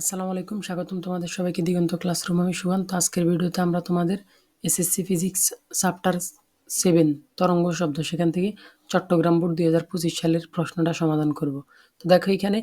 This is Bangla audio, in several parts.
আসসালামু আলাইকুম, স্বাগতম তোমাদের সবাইকে দিগন্ত ক্লাসরুম। আমি সুহান্ত আজকের ভিডিওতে আমরা তোমাদের এসএসসি ফিজিক্স চ্যাপ্টার সেভেন তরঙ্গ শব্দ, সেখান থেকে চট্টগ্রাম বোর্ড দুই হাজার পঁচিশ সালের প্রশ্নটা সমাধান করব। তো দেখো এখানে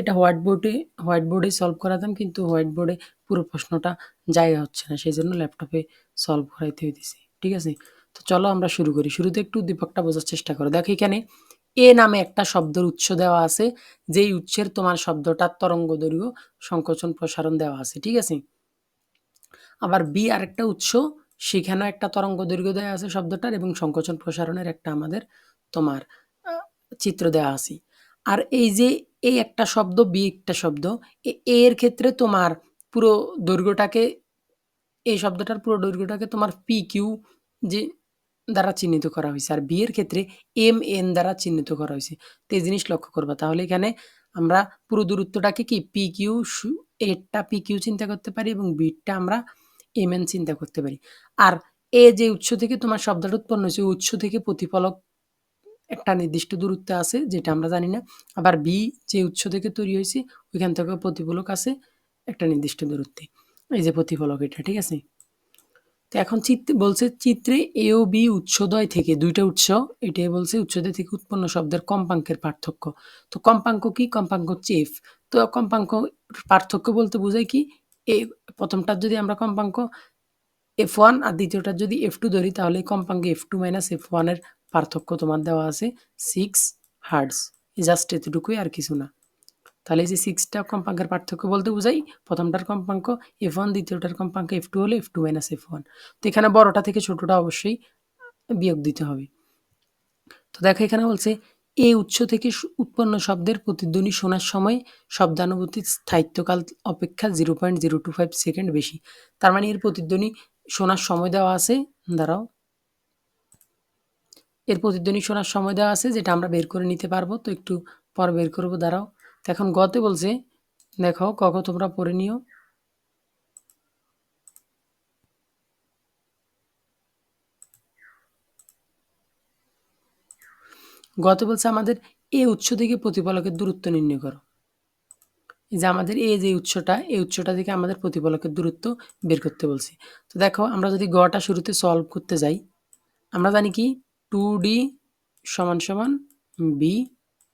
এটা হোয়াইট বোর্ডে হোয়াইট বোর্ডে সলভ করাতাম, কিন্তু হোয়াইট বোর্ডে পুরো প্রশ্নটা জায়গা হচ্ছে না, সেই জন্য ল্যাপটপে সলভ করাইতে হইতেছি। ঠিক আছে? তো চলো আমরা শুরু করি। শুরুতে একটু উদ্দীপকটা বোঝার চেষ্টা করো। দেখো এখানে এ নামে একটা শব্দের উৎস দেওয়া আছে, যেই উৎসের তোমার শব্দটার তরঙ্গ দৈর্ঘ্য সংকোচন প্রসারণ দেওয়া আছে, ঠিক আছে? আবার বি আরেকটা উৎস, সেখানেও একটা তরঙ্গ দৈর্ঘ্য দেওয়া আছে শব্দটার এবং সংকোচন প্রসারণের একটা আমাদের তোমার চিত্র দেওয়া আছে। আর এই যে এই একটা শব্দ, বি একটা শব্দ এর ক্ষেত্রে তোমার পুরো দৈর্ঘ্যটাকে, এই শব্দটার পুরো দৈর্ঘ্যটাকে তোমার পি কিউ যে দ্বারা চিহ্নিত করা হয়েছে আর বিয়ের ক্ষেত্রে এম, এন দ্বারা চিহ্নিত করা হয়েছে তো এই জিনিস লক্ষ্য করবা। তাহলে এখানে আমরা পুরো দূরত্বটাকে কি? পি, কিউ এরটা পি, কিউ চিন্তা করতে পারি এবং বিটটা আমরা এম, এন চিন্তা করতে পারি। আর এ যে উৎস থেকে তোমার শব্দটা উৎপন্ন হয়েছে উৎস থেকে প্রতিফলক একটা নির্দিষ্ট দূরত্বে আছে, যেটা আমরা জানি না। আবার বি যে উৎস থেকে তৈরি হয়েছে, ওইখান থেকে প্রতিফলক আছে একটা নির্দিষ্ট দূরত্বে। এই যে প্রতিফলক এটা, ঠিক আছে? তো এখন চিত্রে বলছে চিত্রে এ ও বি উৎসদয় থেকে, দুইটা উৎস, এটাই বলছে উৎসদয় থেকে উৎপন্ন শব্দের কম্পাঙ্কের পার্থক্য। তো কম্পাঙ্ক কি? কম্পাঙ্ক হচ্ছে এফ তো কম্পাঙ্ক পার্থক্য বলতে বোঝায় কি? এ প্রথমটার যদি আমরা কম্পাঙ্ক এফ ওয়ান আর দ্বিতীয়টার যদি এফ টু ধরি, তাহলে কম্পাঙ্ক এফ টু মাইনাস এফ ওয়ানের পার্থক্য তোমার দেওয়া আছে সিক্স হার্ডস জাস্ট এতটুকুই আর কিছু না। তাহলে এই যে সিক্সটা কম্পাঙ্কের পার্থক্য বলতে বোঝাই, প্রথমটার কম্পাঙ্ক এফ ওয়ান দ্বিতীয়টার কম্পাঙ্ক এফ টু হলে F two minus F one তো এখানে বড়টা থেকে ছোটটা অবশ্যই বিয়োগ দিতে হবে। তো দেখো এখানে বলছে, এ উৎস থেকে উৎপন্ন শব্দের প্রতিধ্বনি শোনার সময় শব্দানুভূতির স্থায়িত্বকাল অপেক্ষা zero point zero two five second বেশি। তার মানে এর প্রতিধ্বনি শোনার সময় দেওয়া আছে, দাঁড়াও। এর প্রতিধ্বনি শোনার সময় দেওয়া আছে, যেটা আমরা বের করে নিতে পারব। তো একটু পর বের করব, দাঁড়াও। এখন গতে বলছে, দেখো কক তোমরা পড়ে নিও। গত বলছে, আমাদের এ উৎস থেকে প্রতিফলকের দূরত্ব নির্ণয় করো। এই যে আমাদের এ যে উৎসটা এই উৎসটা থেকে আমাদের প্রতিফলকের দূরত্ব বের করতে বলছে। তো দেখো, আমরা যদি গটা শুরুতে সলভ করতে যাই, আমরা জানি কি? টু ডি সমান সমান বি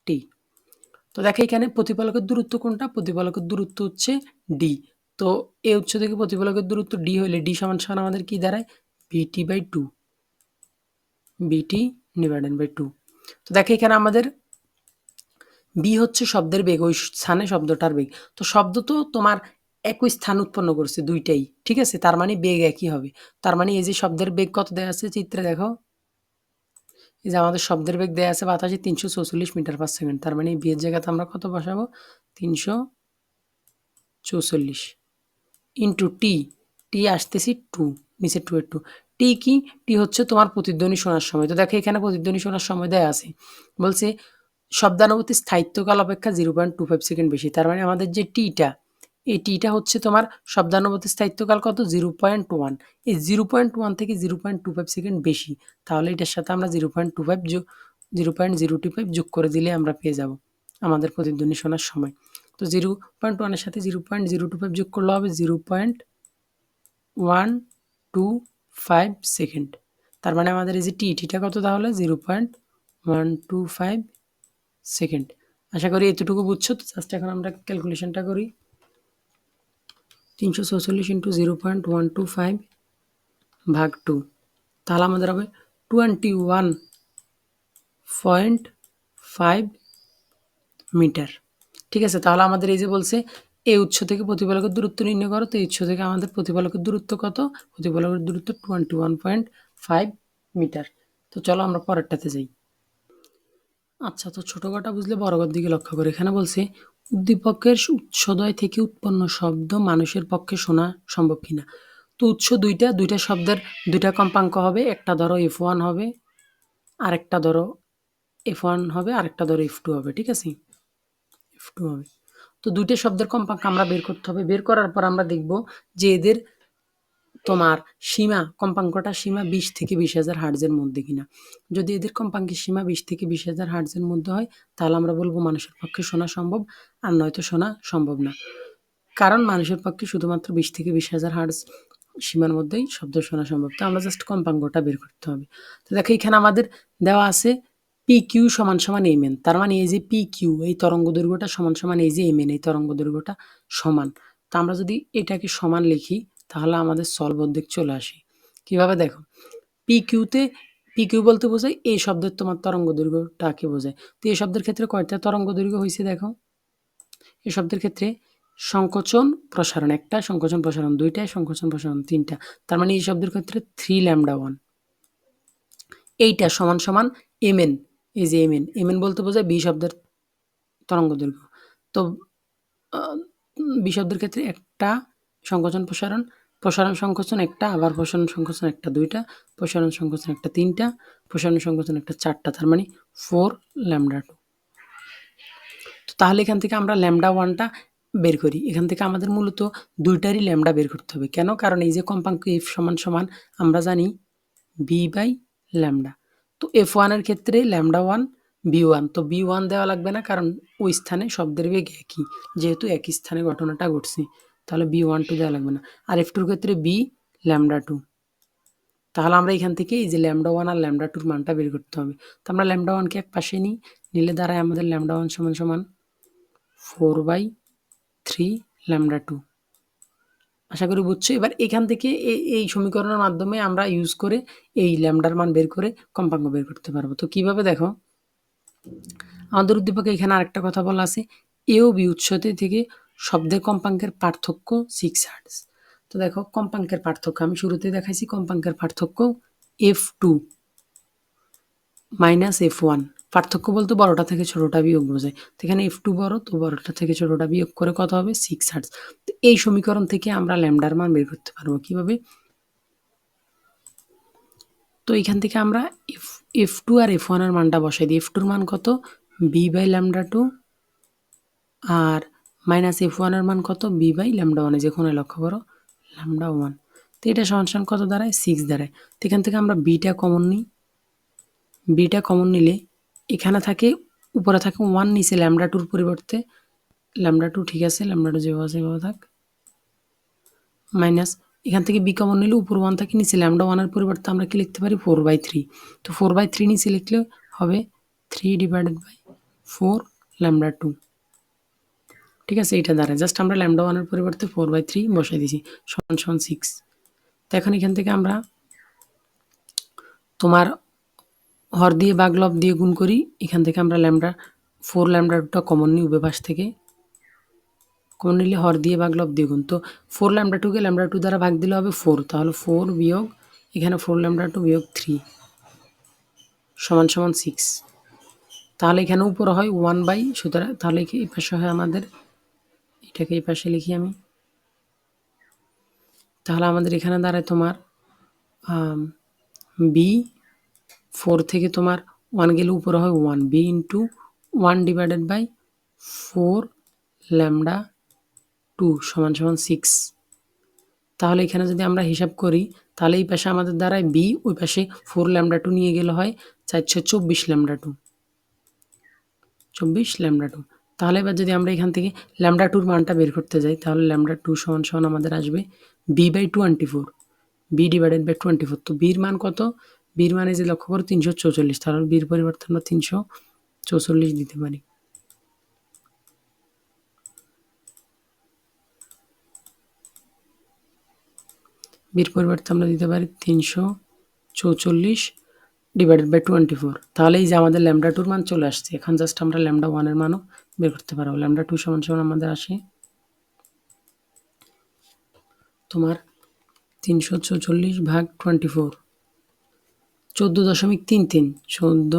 টি তো দেখো এখানে প্রতিফলকের দূরত্ব কোনটা? প্রতিফলকের দূরত্ব হচ্ছে ডি তো এ উৎস থেকে প্রতিফলকের দূরত্ব ডি হলে ডি সমান সমান আমাদের কি দাঁড়ায়? BT by two BT divided by two তো দেখো এখানে আমাদের বি হচ্ছে শব্দের বেগ, ওই স্থানে শব্দটার বেগ। তো শব্দ তো তোমার একই স্থান উৎপন্ন করছে দুইটাই, ঠিক আছে? তার মানে বেগ একই হবে। তার মানে এই যে শব্দের বেগ কত দেওয়া আছে? চিত্রে দেখো। এই যে আমাদের শব্দের বেগ দেওয়া আছে বাতাসে তিনশো চৌচল্লিশ মিটার পার সেকেন্ড, তার মানে বিয়ের জায়গাতে আমরা কত বসাবো? তিনশো চৌচল্লিশ ইন্টু টি টি আসতেছি টু নিচে টু এর টু টি কি? টি হচ্ছে তোমার প্রতিধ্বনি শোনার সময়। তো দেখো এখানে প্রতিধ্বনি শোনার সময় দেয়া আছে। বলছে, শব্দানুভূতির স্থায়িত্বকাল অপেক্ষা zero point two five second বেশি। তার মানে আমাদের যে টিটা এই টিটা হচ্ছে তোমার শব্দানুভূতির স্থায়িত্বকাল কত? Zero point one. এই জিরো পয়েন্ট ওয়ান থেকে zero point two five second বেশি। তাহলে এটার সাথে আমরা zero point two five zero point zero two five যোগ করে দিলে আমরা পেয়ে যাব আমাদের প্রতিধ্বনি শোনার সময়। তো জিরো পয়েন্ট ওয়ানের সাথে zero point zero two five যোগ করলে হবে zero point one two five second. তার মানে আমাদের এই যে টি টিটা কত তাহলে? Zero point one two five second. আশা করি এতটুকু বুঝছ, তো জাস্ট এখন আমরা ক্যালকুলেশনটা করি। তিনশো চৌচল্লিশ into zero point one two five ভাগ টু তাহলে আমাদের হবে twenty one point five metre ঠিক আছে, তাহলে আমাদের এই যে বলছে, এই উৎস থেকে প্রতিফলকের দূরত্ব নির্ণয় করো, তো এই উৎস থেকে আমাদের প্রতিফলকের দূরত্ব কত? প্রতিফলকের দূরত্ব twenty one point five metre তো চলো আমরা পরেরটাতে যাই। আচ্ছা তো ছোটো কটা বুঝলে বড় দিকে লক্ষ্য করে। এখানে বলছে উদ্দীপকের উৎসদয় থেকে উৎপন্ন শব্দ মানুষের পক্ষে শোনা সম্ভব কিনা? তো উৎস দুইটা দুইটা শব্দের দুইটা কম্পাঙ্ক হবে, একটা ধরো এফ ওয়ান হবে, আরেকটা ধরো এফ ওয়ান হবে, আরেকটা ধরো এফ টু হবে, ঠিক আছে? এফ টু হবে। তো দুইটা শব্দের কম্পাঙ্ক আমরা বের করতে হবে। বের করার পর আমরা দেখব যে এদের তোমার সীমা, কম্পাঙ্কটা সীমা বিশ থেকে বিশ হাজার হার্জের মধ্যে কিনা। যদি এদের কম্পাঙ্কের সীমা বিশ থেকে বিশ হাজার হার্জের মধ্যে হয়, তাহলে আমরা বলব মানুষের পক্ষে শোনা সম্ভব, আর নয়তো শোনা সম্ভব না। কারণ মানুষের পক্ষে শুধুমাত্র বিশ থেকে বিশ হাজার হার্টস সীমার মধ্যেই শব্দ শোনা সম্ভব। তো আমরা জাস্ট কম্পাঙ্গটা বের করতে হবে। তো দেখো, এখানে আমাদের দেওয়া আছে পি কিউ সমান সমান এম এন তার মানে এই যে পি কিউ এই তরঙ্গ দৈর্ঘ্যটা সমান সমান এই যে এম এন এই তরঙ্গ দৈর্ঘ্যটা সমান। তো আমরা যদি এটাকে সমান লিখি তাহলে আমাদের সলভ অর্ধেক চলে আসে। কীভাবে দেখো? পি কিউতে পি কিউ বলতে বোঝায় এই শব্দের তোমার তরঙ্গ দৈর্ঘ্যটাকে বোঝায়। তো এই শব্দের ক্ষেত্রে কয়টা তরঙ্গ দৈর্ঘ্য হয়েছে দেখো? এই শব্দের ক্ষেত্রে সংকোচন, প্রসারণ একটা, সংকোচন, প্রসারণ দুইটা, সংকোচন, প্রসারণ তিনটা। তার মানে এই শব্দের ক্ষেত্রে থ্রি ল্যামডা ওয়ান এইটা সমান সমান এম এন এই যে এম এন এম এন বলতে বোঝায় বি শব্দের তরঙ্গ দৈর্ঘ্য। তো বি শব্দের ক্ষেত্রে একটা সংকোচন, প্রসারণ। প্রসারণ, সংকোচন একটা, আবার প্রসারণ, সংকোচন একটা দুইটা, প্রসারণ, সংকোচন একটা তিনটা, প্রসারণ, সংকোচন একটা চারটা, তার মানে ফোর ল্যামডা টু তো তাহলে এখান থেকে আমরা ল্যামডা ওয়ানটা বের করি। এখান থেকে আমাদের মূলত দুইটারই ল্যামডা বের করতে হবে। কেন? কারণ এই যে কম্পাঙ্ক এফ সমান সমান, আমরা জানি বি বাই ল্যামডা তো এফ ওয়ানের ক্ষেত্রে ল্যামডা ওয়ান বি ওয়ান তো বি ওয়ান দেওয়া লাগবে না, কারণ ওই স্থানে শব্দের বেগ একই। যেহেতু একই স্থানে ঘটনাটা ঘটছে। তাহলে বি ওয়ান টু দেওয়া লাগবে না। আর এফ টুর ক্ষেত্রে বি, ল্যামডা টু। তাহলে আমরা এখান থেকে এই যে ল্যামডা ওয়ান আর ল্যামডা টুর মানটা বের করতে হবে। তো আমরা ল্যামডা ওয়ানকে এক পাশে নিই, নিলে দ্বারাই আমাদের ল্যামডা ওয়ান সমান সমান four by three lambda two. আশা করি বুঝছ? এবার এখান থেকে এই সমীকরণের মাধ্যমে আমরা ইউজ করে এই ল্যামডার মান বের করে কম্পাঙ্ক বের করতে পারব। তো কীভাবে দেখো? আমাদের উদ্দীপকে এখানে আরেকটা কথা বলা আছে। এও বি উৎসতে থেকে শব্দের কম্পাঙ্কের পার্থক্য সিক্স হার্টস তো দেখো, কম্পাঙ্কের পার্থক্য, আমি শুরুতে দেখাইছি কম্পাঙ্কের পার্থক্য F two minus F one পার্থক্য বলতে বড়টা থেকে ছোটটা বিয়োগ বোঝায়। তো এখানে এফ টু বড়, তো বড়টা থেকে ছোটটা বিয়োগ করে কত হবে? সিক্স হার্টস তো এই সমীকরণ থেকে আমরা ল্যামডার মান বের করতে পারব কীভাবে? তো এখান থেকে আমরা এফ এফ টু আর এফ ওয়ানের মানটা বসাই দিই। এফ টুর মান কত? বি বাই ল্যামডা টু আর মাইনাস এফ ওয়ানের মান কত? বি বাই ল্যামডা ওয়ানে যে কোনো লক্ষ্য করো, ল্যামডা ওয়ান। তো এটা সমান কত দাঁড়ায়? সিক্স দাঁড়ায়। তো এখান থেকে আমরা বিটা কমন নিই। বিটা কমন নিলে এখানে থাকে, উপরে থাকে ওয়ান, নিচে ল্যামডা টুর পরিবর্তে ল্যামডা টু ঠিক আছে, ল্যামডা টু যেভাবে সেভাবে থাক। মাইনাস এখান থেকে বি কমন নিলে উপর ওয়ান থাকে, নিচে ল্যামডা ওয়ানের পরিবর্তে আমরা কি লিখতে পারি? Four by three. তো ফোর বাই থ্রি নিচে লিখলে হবে three divided by four lambda two. ঠিক আছে এটা দ্বারা জাস্ট আমরা ল্যামডা ওয়ানের পরিবর্তে ফোর বাই থ্রি বসাই দিয়েছি, সমান সমান সিক্স তো এখন এখান থেকে আমরা তোমার হর দিয়ে বাঘ লব দিয়ে গুণ করি, এখান থেকে আমরা ল্যামডা ফোর ল্যামডাটা কমন নিই উভয় পাশ থেকে। কমন নিলে হর দিয়ে বাঘ লব দিয়ে গুণ, তো ফোর ল্যামডা টুকে ল্যামডা টু দ্বারা ভাগ দিলে হবে ফোর তাহলে ফোর বিয়োগ, এখানে ফোর ল্যামডা টু বিয়োগ থ্রি সমান সমান সিক্স তাহলে এখানে উপরে হয় ওয়ান বাই সুতরাং তাহলে এই পাশে হয় আমাদের এটাকে এই পাশে লিখি আমি। তাহলে আমাদের এখানে দাঁড়ায় তোমার বি ফোর থেকে তোমার ওয়ান গেলে উপরে হয় one B into one divided by four lambda two সমান সমান সিক্স তাহলে এখানে যদি আমরা হিসাব করি, তাহলে এই পাশে আমাদের দ্বারায় বি ওই পাশে ফোর ল্যামডা টু নিয়ে গেলে হয় চারশো চব্বিশ ল্যামডা টু চব্বিশ ল্যামডা টু তাহলে এবার যদি আমরা এখান থেকে ল্যামডা টুর মানটা বের করতে যাই, তাহলে ল্যামডা টু সমান সমান আমাদের আসবে B by twenty four B divided by twenty four তো বির মান কত? বির মানে যে লক্ষ্য করো তিনশো চৌচল্লিশ, তাহলে বির পরিবর্তন আমরা তিনশো চৌচল্লিশ দিতে পারি। বীর পরিবর্তে আমরা দিতে পারি তিনশো চৌচল্লিশ। ডিভাইডেড বাই টোয়েন্টি ফোর তাহলে এই যে আমাদের ল্যামডা টুর মান চলে আসছে, এখন জাস্ট আমরা ল্যামডা ওয়ানের মানও বের করতে পারব। ল্যামডা টু সমান সমান আমাদের আসে তোমার তিনশো চৌচল্লিশ ভাগ টোয়েন্টি ফোর চোদ্দ দশমিক তিন তিন, চোদ্দ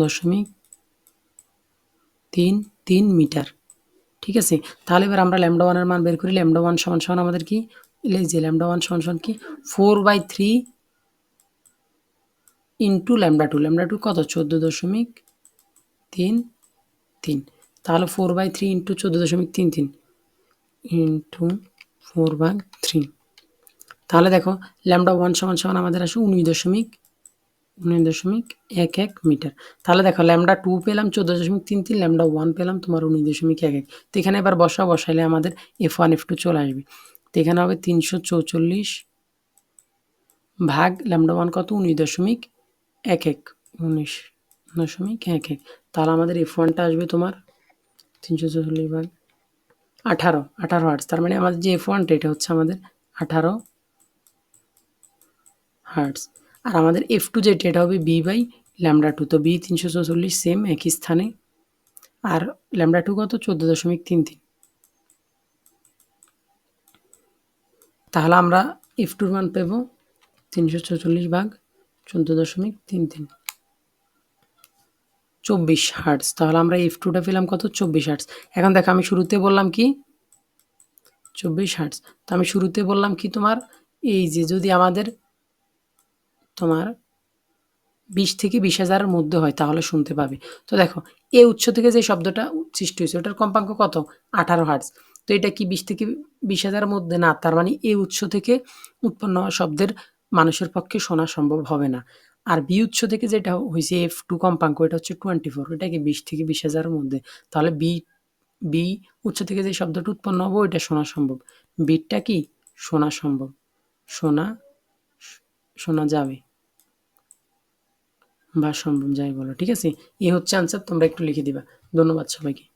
দশমিক তিন তিন মিটার। ঠিক আছে? তাহলে এবার আমরা ল্যামডা ওয়ানের মান বের করি। ল্যামডা ওয়ান সমান সমান আমাদের কি? এই যে ল্যামডা ওয়ান সমান সমান কি? Four by three into lambda two lambda two কত? চোদ্দ দশমিক তিন তিন। তাহলে ফোর বাই থ্রি ইন্টু চোদ্দ দশমিক তিন তিন। Into four by three. তাহলে দেখো, ল্যামডা ওয়ান সমান সমান আমাদের আসে উনিশ দশমিক উনিশ দশমিক এক এক মিটার। তাহলে দেখো, ল্যামডা টু পেলাম, চোদ্দ দশমিক তিন তিন। ল্যামডা ওয়ান পেলাম, তোমার উনিশ দশমিক এক এক। তো এখানে এবার বসা, বসাইলে আমাদের এফ ওয়ান, এফ টু চলে আসবে। তো এখানে হবে তিনশো চৌচল্লিশ ভাগ ল্যামডা ওয়ান কত? উনিশ দশমিক এক এক, উনিশ দশমিক এক এক। তাহলে আমাদের এফ ওয়ানটা আসবে তোমার তিনশো চৌচল্লিশ ভাগ আঠারো আঠারো হার্টস তার মানে আমাদের যে এফ ওয়ানটা এটা হচ্ছে আমাদের আঠারো হার্টস আর আমাদের এফ টু যেটা এটা হবে বি বাই ল্যামডা টু তো বি তিনশো চৌচল্লিশ সেম একই স্থানে। আর ল্যামডা টু কত? চোদ্দ দশমিক তিন তিন। তাহলে আমরা এফ টুর মান পেব তিনশো চৌচল্লিশ ভাগ চোদ্দ দশমিক তিন তিন। চব্বিশ হার্টস তাহলে আমরা এফ টুটা পেলাম কত? চব্বিশ হার্টস এখন দেখো, আমি শুরুতে বললাম কি? চব্বিশ হার্টস তো আমি শুরুতে বললাম কি তোমার? এই যে যদি আমাদের তোমার বিশ থেকে বিশ হাজারের মধ্যে হয়, তাহলে শুনতে পাবে। তো দেখো, এ উৎস থেকে যে শব্দটা সৃষ্টি হয়েছে, ওটার কম্পাঙ্ক কত? আঠারো হার্টস তো এটা কি বিশ থেকে বিশ হাজারের মধ্যে না? তার মানে এ উৎস থেকে উৎপন্ন হওয়া শব্দের মানুষের পক্ষে শোনা সম্ভব হবে না। আর বি উৎস থেকে যেটা হয়েছে এফ টু কম্পাঙ্ক, এটা হচ্ছে টোয়েন্টি ফোর এটা কি বিশ থেকে বিশ হাজারের মধ্যে। তাহলে বি বি উৎস থেকে যে শব্দটা উৎপন্ন হবে, ওইটা শোনা সম্ভব। বিটটা কি? শোনা সম্ভব। শোনা শোনা যাবে। বা সম্ভব যাই বলো, ঠিক আছে? এ হচ্ছে আনসার তোমরা একটু লিখে দিবা। ধন্যবাদ সবাইকে।